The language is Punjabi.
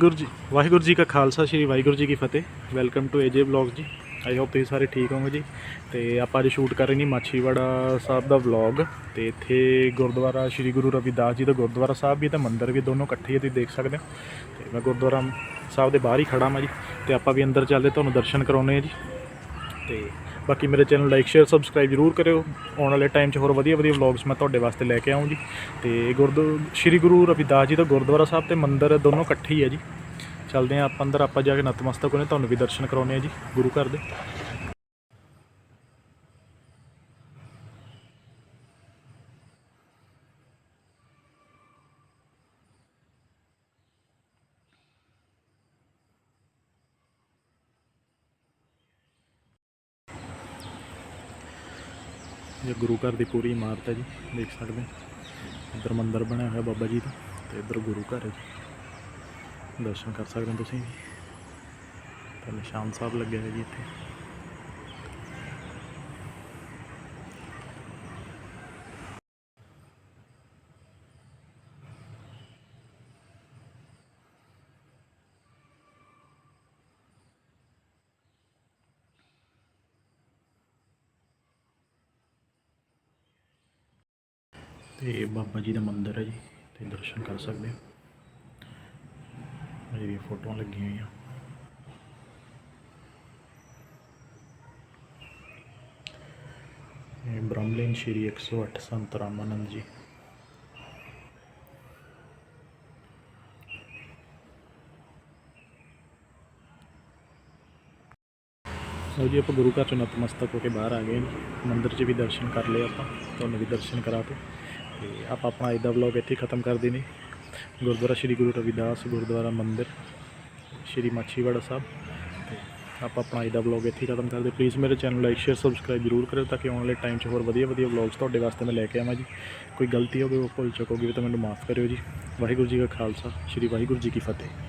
ਗੁਰੂ ਜੀ, ਵਾਹਿਗੁਰੂ ਜੀ ਕਾ ਖਾਲਸਾ, ਸ੍ਰੀ ਵਾਹਿਗੁਰੂ ਜੀ ਕੀ ਫਤਿਹ। ਵੈਲਕਮ ਟੂ ਏਜੇ ਵਲੌਗ ਜੀ। ਆਈ ਹੋਪ ਤੁਸੀਂ ਸਾਰੇ ਠੀਕ ਹੋਵੋਗੇ ਜੀ। ਤੇ ਆਪਾਂ ਅੱਜ ਸ਼ੂਟ ਕਰ ਰਹੇ ਨਹੀਂ ਮਾਛੀਵਾੜਾ ਸਾਹਿਬ ਦਾ ਵਲੌਗ ਤੇ ਇੱਥੇ ਗੁਰਦੁਆਰਾ ਸ੍ਰੀ ਗੁਰੂ ਰਵਿਦਾਸ ਜੀ ਦਾ ਗੁਰਦੁਆਰਾ ਸਾਹਿਬ ਵੀ ਤੇ ਮੰਦਿਰ ਵੀ ਦੋਨੋਂ ਇਕੱਠੇ ਹੀ ਤੁਸੀਂ ਦੇਖ ਸਕਦੇ ਹੋ। ਤੇ ਮੈਂ ਗੁਰਦੁਆਰਾ ਸਾਹਿਬ ਦੇ ਬਾਹਰ ਹੀ ਖੜਾ ਮੈਂ ਜੀ। ਤੇ ਆਪਾਂ ਵੀ ਅੰਦਰ ਚੱਲਦੇ, ਤੁਹਾਨੂੰ ਦਰਸ਼ਨ ਕਰਾਉਣੇ ਆ ਜੀ। ਤੇ ਬਾਕੀ ਮੇਰੇ ਚੈਨਲ ਲਾਈਕ, ਸ਼ੇਅਰ, ਸਬਸਕ੍ਰਾਈਬ ਜ਼ਰੂਰ ਕਰਿਓ। ਆਉਣ ਵਾਲੇ ਟਾਈਮ 'ਚ ਹੋਰ ਵਧੀਆ ਵਧੀਆ ਵਲੌਗਸ ਮੈਂ ਤੁਹਾਡੇ ਵਾਸਤੇ ਲੈ ਕੇ ਆਉਂ ਜੀ ਤੇ ਗੁਰਦੁ, ਸ੍ਰੀ ਗੁਰੂ ਰਵਿਦਾਸ ਜੀ ਦਾ ਗੁਰਦੁਆਰਾ ਸਾਹਿਬ ਤੇ ਮੰਦਿਰ ਦੋਨੋਂ ਇਕੱਠੇ ਹੀ ਹੈ ਜੀ। ਚੱਲਦੇ ਆ ਆਪਾਂ ਅੰਦਰ, ਆਪਾਂ ਜਾ ਕੇ ਨਤਮਸਤਕ ਹੋਣੇ ਤੁਹਾਨੂੰ ਵੀ ਦਰਸ਼ਨ ਕਰਾਉਣੇ ਆ ਜੀ, ਗੁਰੂ ਘਰ ਦੇ। ਇਹ ਗੁਰੂ ਘਰ ਦੀ ਪੂਰੀ ਇਮਾਰਤ ਹੈ ਜੀ, ਦੇਖ ਸਕਦੇ ਹੋ। ਇੱਧਰ ਮੰਦਿਰ ਬਣਿਆ ਹੋਇਆ ਬਾਬਾ ਜੀ ਦਾ ਤੇ ਇੱਧਰ ਗੁਰੂ ਘਰ ਹੈ ਜੀ। ਦਰਸ਼ਨ ਕਰ ਸਕਦੇ ਹੋ ਤੁਸੀਂ ਵੀ। ਤੇ ਨਿਸ਼ਾਨ ਸਾਹਿਬ ਲੱਗਿਆ ਹੈ ਜੀ ਇੱਥੇ। ਤੇ ਬਾਬਾ ਜੀ ਦਾ ਮੰਦਿਰ ਹੈ ਜੀ, ਤੇ ਦਰਸ਼ਨ ਕਰ ਸਕਦੇ ਹੋ। ਮੇਰੀ ਫੋਟੋਆਂ ਲੱਗੀਆਂ ਹੋਈਆਂ। ਇਹ ਬ੍ਰਹਮਲੀਨ ਸ਼੍ਰੀ 108 ਸੰਤ ਰਾਮਾਨੰਦ ਜੀ। ਲਓ ਜੀ, ਆਪਾਂ ਗੁਰੂ ਘਰ ਚੋਂ ਨਤਮਸਤਕ ਹੋ ਕੇ ਬਾਹਰ ਆ ਗਏ ਜੀ ਮੰਦਿਰ 'ਚ ਵੀ ਦਰਸ਼ਨ ਕਰ ਲਏ ਆਪਾਂ। ਤੁਹਾਨੂੰ ਵੀ ਦਰਸ਼ਨ ਕਰਾਤੇ ਤੇ ਆਪਾਂ ਆਪਣਾ ਅੱਜ ਦਾ ਵਲੌਗ ਇੱਥੇ ਖਤਮ ਕਰਦੇ ਨੇ। ਗੁਰਦੁਆਰਾ ਸ਼੍ਰੀ ਗੁਰੂ ਰਵਿਦਾਸ ਗੁਰਦੁਆਰਾ ਮੰਦਿਰ, ਸ਼੍ਰੀ ਮਾਛੀਵਾੜਾ ਸਾਹਿਬ। ਤੇ ਆਪਾਂ ਆਪਣਾ ਅੱਜ ਦਾ ਵਲੌਗ ਇੱਥੇ ਹੀ ਖਤਮ ਕਰਦੇ। ਪਲੀਜ਼ ਮੇਰੇ ਚੈਨਲ ਲਾਈਕ ਸ਼ੇਅਰ ਸਬਸਕ੍ਰਾਈਬ ਜ਼ਰੂਰ ਕਰਿਓ ਤਾਂ ਕਿ ਆਉਣ ਵਾਲੇ ਟਾਈਮ 'ਚ ਹੋਰ ਵਧੀਆ ਵਧੀਆ ਵਲੌਗਸ ਤੁਹਾਡੇ ਵਾਸਤੇ ਮੈਂ ਲੈ ਕੇ ਆਵਾਂ ਜੀ। ਕੋਈ ਗਲਤੀ ਹੋਵੇ, ਉਹ ਭੁੱਲ ਚੁੱਕੋਗੇ ਤਾਂ ਮੈਨੂੰ ਮਾਫ ਕਰਿਓ ਜੀ। ਵਾਹਿਗੁਰੂ ਜੀ ਕਾ ਖਾਲਸਾ, ਸ਼੍ਰੀ ਵਾਹਿਗੁਰੂ ਜੀ ਕੀ ਫਤਿਹ।